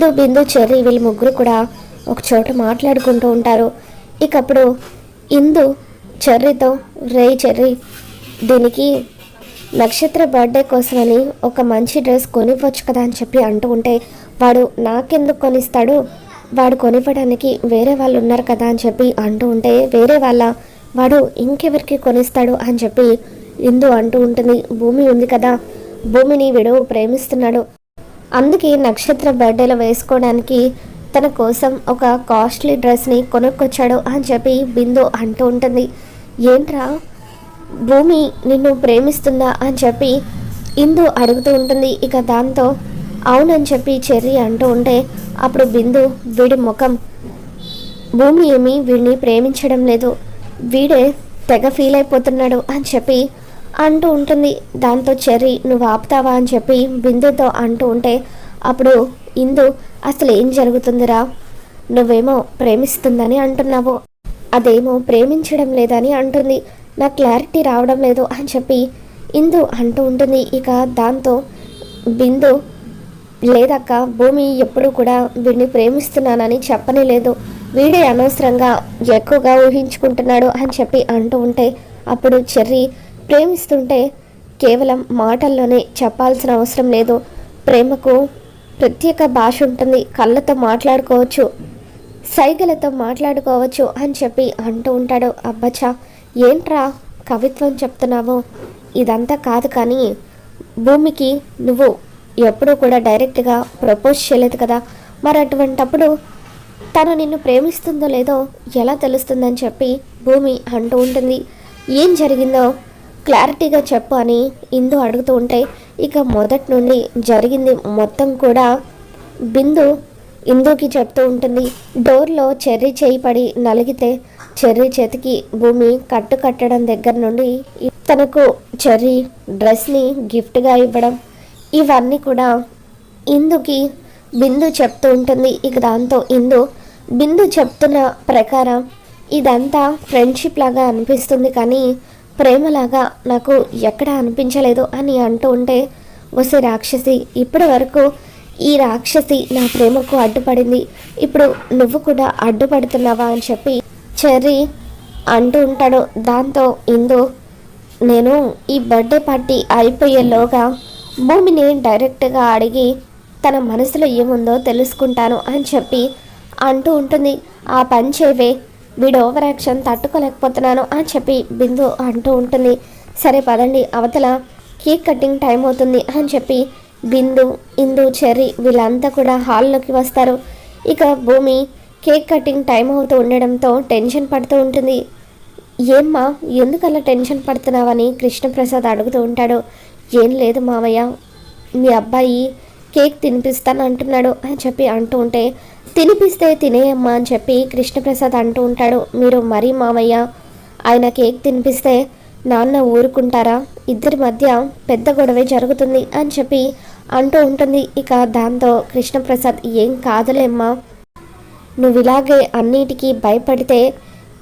ఇందు బిందు cherry వీళ్ళు ముగ్గురు కూడా ఒక చోట మాట్లాడుకుంటూ ఉంటారు. ఇక అప్పుడు ఇందు చెర్రితో రే చెర్రి దీనికి నక్షత్ర బర్త్డే కోసమని ఒక మంచి డ్రెస్ కొనివ్వచ్చు కదా అని చెప్పి అంటూ ఉంటే వాడు నాకెందుకు కొనిస్తాడు? వాడు కొనివ్వడానికి వేరే వాళ్ళు ఉన్నారు కదా అని చెప్పి అంటూ ఉంటే వేరే వాళ్ళ వాడు ఇంకెవరికి కొనిస్తాడు అని చెప్పి ఇందు అంటూ ఉంటుంది. భూమి ఉంది కదా భూమిని వీడు ప్రేమిస్తున్నాడు. అందుకే నక్షత్ర బర్త్డేలో వేసుకోవడానికి తన కోసం ఒక కాస్ట్లీ డ్రెస్ని కొనుక్కొచ్చాడు అని చెప్పి బిందు అంటూ ఉంటుంది. ఏంట్రా? భూమి నిన్ను ప్రేమిస్తుందా అని చెప్పి ఇందు అడుగుతూ ఉంటుంది. ఇక దాంతో అవునని చెప్పి చెర్రి అంటూ ఉంటే అప్పుడు బిందు వీడి ముఖం భూమి ఏమి వీడిని ప్రేమించడం లేదు. వీడే తెగ ఫీల్ అయిపోతున్నాడు అని చెప్పి అంటూ ఉంటుంది. దాంతో చెర్రీ నువ్వు ఆపుతావా? అని చెప్పి బిందుతో అంటూ ఉంటే అప్పుడు ఇందు అసలు ఏం జరుగుతుందిరా? నువ్వేమో ప్రేమిస్తుందని అంటున్నావు. అదేమో ప్రేమించడం లేదని అంటుంది. నా క్లారిటీ రావడం లేదు అని చెప్పి ఇందు అంటూ ఉంటుంది. ఇక దాంతో బిందు లేదక్క భూమి ఎప్పుడు కూడా వీడిని ప్రేమిస్తున్నానని చెప్పనే లేదు. వీడే అనవసరంగా ఎక్కువగా ఊహించుకుంటున్నాడు అని చెప్పి అంటూ ఉంటే అప్పుడు చెర్రీ ప్రేమిస్తుంటే కేవలం మాటల్లోనే చెప్పాల్సిన అవసరం లేదు. ప్రేమకు ప్రత్యేక భాష ఉంటుంది. కళ్ళతో మాట్లాడుకోవచ్చు. సైగలతో మాట్లాడుకోవచ్చు అని చెప్పి అంటూ ఉంటాడు. అబ్బచ్చా ఏంట్రా కవిత్వం చెప్తున్నావు? ఇదంతా కాదు కానీ భూమికి నువ్వు ఎప్పుడూ కూడా డైరెక్ట్గా ప్రపోజ్ చేయలేదు కదా. మరి అటువంటప్పుడు తను నిన్ను ప్రేమిస్తుందో లేదో ఎలా తెలుస్తుందని చెప్పి భూమి అంటూ ఉంటుంది. ఏం జరిగిందో క్లారిటీగా చెప్పు అని ఇందు అడుగుతూ ఉంటే ఇక మొదటి నుండి జరిగింది మొత్తం కూడా బిందు ఇందుకి చెప్తూ ఉంటుంది. డోర్లో చెర్రీ చేయి పడి నలిగితే చెర్రీ చేతికి భూమి కట్టు కట్టడం దగ్గర నుండి తనకు చెర్రీ డ్రెస్ని గిఫ్ట్గా ఇవ్వడం ఇవన్నీ కూడా ఇందుకి బిందు చెప్తూ ఉంటుంది. ఇక దాంతో ఇందు బిందు చెప్తున్న ప్రకారం ఇదంతా ఫ్రెండ్షిప్ లాగా అనిపిస్తుంది కానీ ప్రేమలాగా నాకు ఎక్కడా అనిపించలేదు అని అంటూ ఉంటే వసే రాక్షసి ఇప్పటి వరకు ఈ రాక్షసి నా ప్రేమకు అడ్డుపడింది. ఇప్పుడు నువ్వు కూడా అడ్డుపడుతున్నావా? అని చెప్పి చెర్రీ అంటూ ఉంటాడు. దాంతో ఇందు నేను ఈ బర్త్డే పార్టీ అయిపోయేలోగా భూమిని డైరెక్ట్గా అడిగి తన మనసులో ఏముందో తెలుసుకుంటాను అని చెప్పి అంటూ ఉంటుంది. ఆ పని చేవే వీడు ఓవర్ యాక్షన్ తట్టుకోలేకపోతున్నాను అని చెప్పి బిందు అంటూ ఉంటుంది. సరే పదండి అవతల కేక్ కటింగ్ టైం అవుతుంది అని చెప్పి బిందు ఇందు చెర్రీ వీళ్ళంతా కూడా హాల్లోకి వస్తారు. ఇక భూమి కేక్ కటింగ్ టైం అవుతూ ఉండడంతో టెన్షన్ పడుతూ ఉంటుంది. ఏమ్మా ఎందుకలా టెన్షన్ పడుతున్నావని కృష్ణప్రసాద్ అడుగుతూ ఉంటాడు. ఏం లేదు మావయ్య మీ అబ్బాయి కేక్ తినిపిస్తాను అంటున్నాడు అని చెప్పి అంటూ ఉంటే తినిపిస్తే తినేయమ్మా అని చెప్పి కృష్ణప్రసాద్ అంటూ ఉంటాడు. మీరు మరీ మావయ్య ఆయన కేక్ తినిపిస్తే నాన్న ఊరుకుంటారా? ఇద్దరి మధ్య పెద్ద గొడవే జరుగుతుంది అని చెప్పి అంటూ ఉంటుంది. ఇక దాంతో కృష్ణప్రసాద్ ఏం కాదులేమ్మా నువ్వు ఇలాగే అన్నిటికీ భయపడితే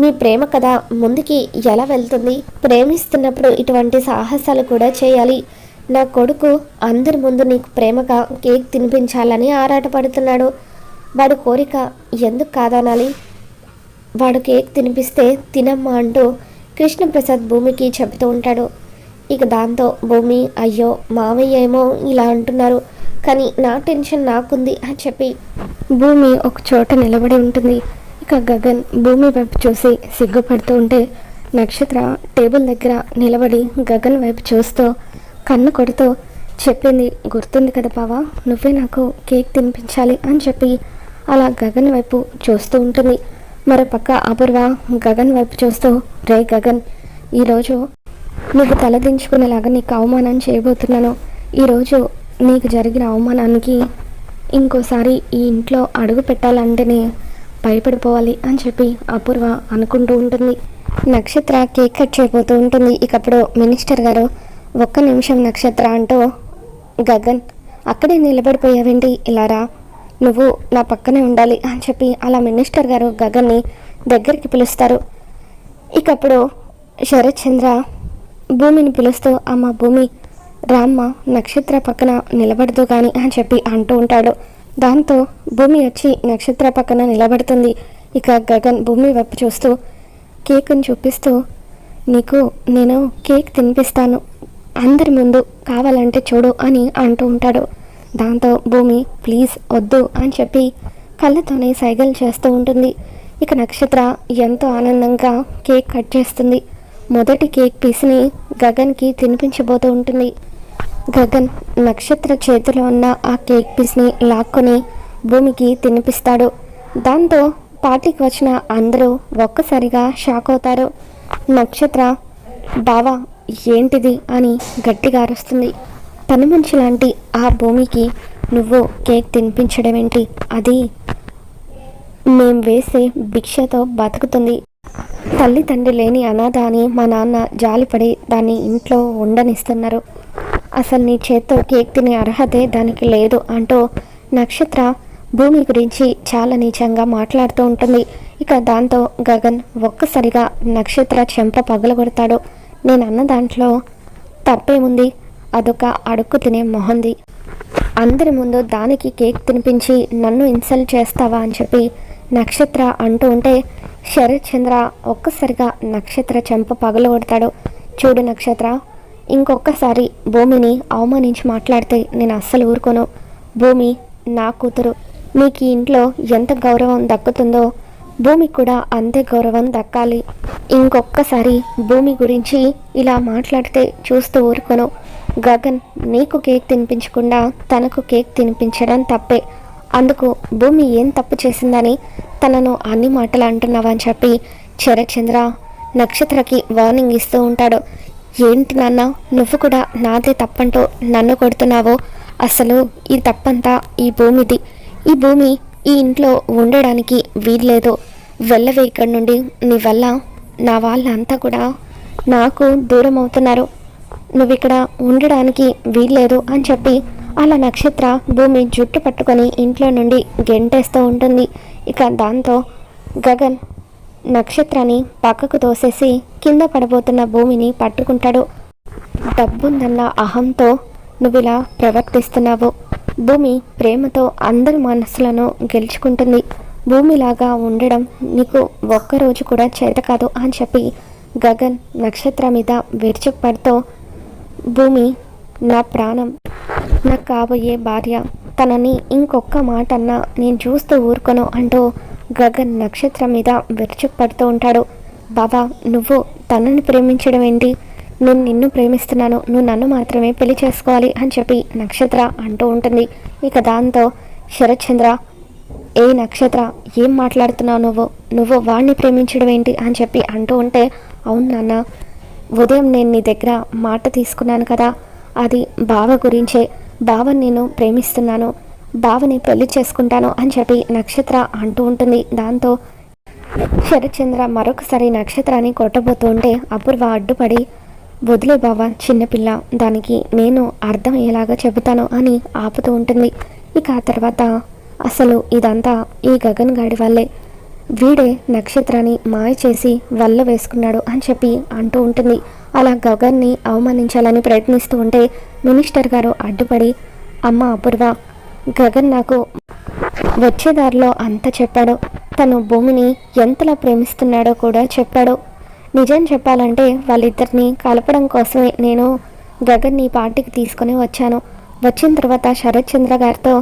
మీ ప్రేమ కథ ముందుకి ఎలా వెళ్తుంది? ప్రేమిస్తున్నప్పుడు ఇటువంటి సాహసాలు కూడా చేయాలి. నా కొడుకు అందరి ముందు నీకు ప్రేమగా కేక్ తినిపించాలని ఆరాటపడుతున్నాడు. వాడు కోరిక ఎందుకు కాదనాలి? వాడు కేక్ తినిపిస్తే తినమ్మా అంటూ కృష్ణప్రసాద్ భూమికి చెబుతూ ఉంటాడు. ఇక దాంతో భూమి అయ్యో మావయ్య ఏమో ఇలా అంటున్నారు. కానీ నా టెన్షన్ నాకుంది అని చెప్పి భూమి ఒక చోట నిలబడి ఉంటుంది. ఇక గగన్ భూమి వైపు చూసి సిగ్గుపడుతూ ఉంటే నక్షత్ర టేబుల్ దగ్గర నిలబడి గగన్ వైపు చూస్తూ కన్ను కొడుతూ చెప్పింది గుర్తుంది కదా బావా నువ్వే నాకు కేక్ తినిపించాలి అని చెప్పి అలా గగన్ వైపు చూస్తూ ఉంటుంది. మరోపక్క అపూర్వ గగన్ వైపు చూస్తూ రే గగన్ ఈరోజు నీకు తలదించుకునేలాగా నీకు అవమానం చేయబోతున్నాను. ఈరోజు నీకు జరిగిన అవమానానికి ఇంకోసారి ఈ ఇంట్లో అడుగు పెట్టాలంటేనే భయపడిపోవాలి అని చెప్పి అపూర్వ అనుకుంటూ ఉంటుంది. నక్షత్ర కేక్ కట్ చేయబోతూ ఉంటుంది. ఇకప్పుడు మినిస్టర్ గారు ఒక్క నిమిషం నక్షత్ర అంటూ గగన్ అక్కడే నిలబడిపోయావేంటి? ఇలా రా. నువ్వు నా పక్కనే ఉండాలి అని చెప్పి అలా మినిస్టర్ గారు గగన్ని దగ్గరికి పిలుస్తారు. ఇకప్పుడు శరత్ చంద్ర భూమిని పిలుస్తూ అమ్మ భూమి రామ్మ నక్షత్ర పక్కన నిలబడదు కానీ అని చెప్పి అంటూ ఉంటాడు. దాంతో భూమి వచ్చి నక్షత్ర పక్కన నిలబడుతుంది. ఇక గగన్ భూమి వైపు చూస్తూ కేక్ని చూపిస్తూ నీకు నేను కేక్ తినిపిస్తాను. అందరి ముందు కావాలంటే చూడు అని అంటూ ఉంటాడు. దాంతో భూమి ప్లీజ్ వద్దు అని చెప్పి కళ్ళతోనే సైగలు చేస్తూ ఉంటుంది. ఇక నక్షత్ర ఎంతో ఆనందంగా కేక్ కట్ చేస్తుంది. మొదటి కేక్ పీస్ని గగన్కి తినిపించబోతూ ఉంటుంది. గగన్ నక్షత్ర చేతిలో ఉన్న ఆ కేక్ పీస్ని లాక్కొని భూమికి తినిపిస్తాడు. దాంతో పార్టీకి వచ్చిన అందరూ ఒక్కసారిగా షాక్ అవుతారు. నక్షత్ర బావా ఏంటిది? అని గట్టిగా అరుస్తుంది. పని మనిషి లాంటి ఆ భూమికి నువ్వు కేక్ తినిపించడం ఏంటి అది మేం వేసే భిక్షతో బతుకుతుంది. తల్లి తండ్రి లేని అనాథ అని మా నాన్న జాలిపడి దాన్ని ఇంట్లో ఉండనిస్తున్నారు. అసలు నీ చేత్తో కేక్ తినే అర్హతే దానికి లేదు అంటూ నక్షత్ర భూమి గురించి చాలా నీచంగా మాట్లాడుతూ ఉంటుంది. ఇక దాంతో గగన్ ఒక్కసారిగా నక్షత్ర చెంప పగలగొడతాడు. నేను అన్న దాంట్లో తప్పేముంది? అదొక అడుక్కు తినే మొహంది. అందరి ముందు దానికి కేక్ తినిపించి నన్ను ఇన్సల్ట్ చేస్తావా? అని చెప్పి నక్షత్ర అంటూ ఉంటే శరత్ చంద్ర ఒక్కసారిగా నక్షత్ర చెంప పగలగొడతాడు చూడు నక్షత్ర ఇంకొకసారి భూమిని అవమానించి మాట్లాడితే నేను అస్సలు ఊరుకోను. భూమి నా కూతురు. మీకు ఈ ఇంట్లో ఎంత గౌరవం దక్కుతుందో భూమికి కూడా అంతే గౌరవం దక్కాలి. ఇంకొక్కసారి భూమి గురించి ఇలా మాట్లాడితే చూస్తూ ఊరుకోను. గగన్ నీకు కేక్ తినిపించకుండా తనకు కేక్ తినిపించడం తప్పే. అందుకు భూమి ఏం తప్పు చేసిందని తనను అన్ని మాటలు అంటున్నావని చెప్పి శరత్చంద్ర నక్షత్రకి వార్నింగ్ ఇస్తూ ఉంటాడు. ఏంటి నాన్న నువ్వు కూడా నాదే తప్పంటూ నన్ను కొడుతున్నావో? అసలు ఈ తప్పంతా ఈ భూమిది. ఈ భూమి ఈ ఇంట్లో ఉండడానికి వీల్లేదు. వెళ్ళవే ఇక్కడి నుండి. నీ వల్ల నా వాళ్ళంతా కూడా నాకు దూరం అవుతున్నారు నువ్వు ఇక్కడ ఉండడానికి వీల్లేదు అని చెప్పి అలా నక్షత్ర భూమి జుట్టు పట్టుకొని ఇంట్లో నుండి గెంటేస్తూ ఉంటుంది. ఇక దాంతో గగన్ నక్షత్రాన్ని పక్కకు తోసేసి కింద పడబోతున్న భూమిని పట్టుకుంటాడు. డబ్బుందన్న అహంతో నువ్వు ఇలా ప్రవర్తిస్తున్నావు. భూమి ప్రేమతో అందరి మనసులను గెలుచుకుంటుంది. భూమిలాగా ఉండడం నీకు ఒక్కరోజు కూడా చేత కాదు అని చెప్పి గగన్ నక్షత్ర మీద విరుచుకుపడుతూ భూమి నా ప్రాణం. నాకు కాబోయే భార్య తనని ఇంకొక్క మాట అన్నా నేను చూస్తూ ఊరుకోను అంటూ గగన్ నక్షత్రం మీద విరుచుకుపడుతూ ఉంటాడు. బాబా నువ్వు తనని ప్రేమించడం ఏంటి? నేను నిన్ను ప్రేమిస్తున్నాను. నువ్వు నన్ను మాత్రమే పెళ్ళి చేసుకోవాలి అని చెప్పి నక్షత్ర అంటూ ఉంటుంది. ఇక దాంతో శరత్చంద్ర ఏ నక్షత్ర ఏం మాట్లాడుతున్నావు నువ్వు? నువ్వు వాడిని ప్రేమించడం ఏంటి? అని చెప్పి అంటూ ఉంటే అవును నాన్న ఉదయం నేను నీ దగ్గర మాట తీసుకున్నాను కదా. అది బావ గురించే. బావ నేను ప్రేమిస్తున్నాను. బావని పెళ్ళి చేసుకుంటాను అని చెప్పి నక్షత్ర అంటూ ఉంటుంది. దాంతో శరత్చంద్ర మరొకసారి నక్షత్రాన్ని కొట్టబోతూ ఉంటే అపూర్వ అడ్డుపడి వదిలే బావ చిన్నపిల్ల దానికి నేను అర్థమయ్యేలాగా చెబుతాను అని ఆపుతూ ఉంటుంది. ఇక ఆ తర్వాత అసలు ఇదంతా ఈ గగన్ గాడి వల్లే. వీడే నక్షత్రాన్ని మాయ చేసి వల్ల వేసుకున్నాడు అని చెప్పి అంటూ ఉంటుంది. అలా గగన్ని అవమానించాలని ప్రయత్నిస్తూ ఉంటే మినిస్టర్ గారు అడ్డుపడి అమ్మ అపూర్వ గగన్ నాకు వచ్చే దారిలో అంతా చెప్పాడు. తను భూమిని ఎంతలా ప్రేమిస్తున్నాడో కూడా చెప్పాడు. నిజం చెప్పాలంటే వాళ్ళిద్దరిని కలపడం కోసమే నేను గగన్ని పార్టీకి తీసుకొని వచ్చాను. వచ్చిన తర్వాత శరత్ చంద్ర గారితో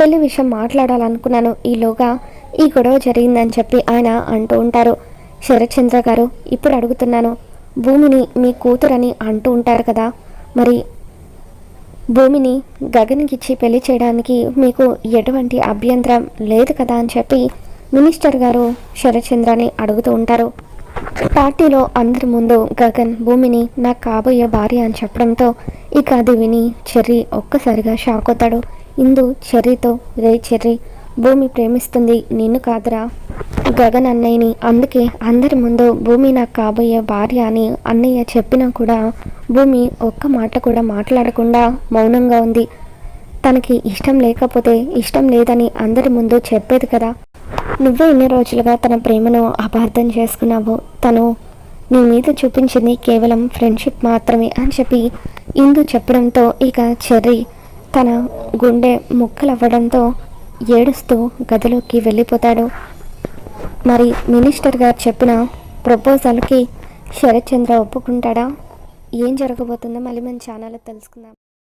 పెళ్ళి విషయం మాట్లాడాలనుకున్నాను. ఈలోగా ఈ గొడవ జరిగిందని చెప్పి ఆయన అంటూ ఉంటారు. శరత్చంద్ర గారు ఇప్పుడు అడుగుతున్నాను. భూమిని మీ కూతురని అంటూ ఉంటారు కదా. మరి భూమిని గగన్కిచ్చి పెళ్ళి చేయడానికి మీకు ఎటువంటి అభ్యంతరం లేదు కదా? అని చెప్పి మినిస్టర్ గారు శరత్చంద్రని అడుగుతూ ఉంటారు. పార్టీలో అందరి ముందు గగన్ భూమిని నాకు కాబోయే భార్య అని చెప్పడంతో ఇక అది విని చెర్రీ ఒక్కసారిగా షాక్ అవుతాడు. ఇందు చెర్రీతో రే చెర్రీ భూమి ప్రేమిస్తుంది. నిన్ను కాదురా. గగన్ అన్నయ్యని. అందుకే అందరి ముందు భూమి నాకు కాబోయే భార్య అని అన్నయ్య చెప్పినా కూడా భూమి ఒక్క మాట కూడా మాట్లాడకుండా మౌనంగా ఉంది. తనకి ఇష్టం లేకపోతే ఇష్టం లేదని అందరి ముందు చెప్పేది కదా. నువ్వే ఇన్ని రోజులుగా తన ప్రేమను అపార్థం చేసుకున్నావు. తను నీ మీద చూపించింది కేవలం ఫ్రెండ్షిప్ మాత్రమే అని చెప్పి ఇందు చెప్పడంతో ఇక చెర్రీ తన గుండె ముక్కలవ్వడంతో ఏడుస్తూ గదిలోకి వెళ్ళిపోతాడు. మరి మినిస్టర్ గారు చెప్పిన ప్రపోజల్కి శరత్చంద్ర ఒప్పుకుంటాడా? ఏం జరగబోతుందో మళ్ళీ మన ఛానల్లో తెలుసుకుందాం.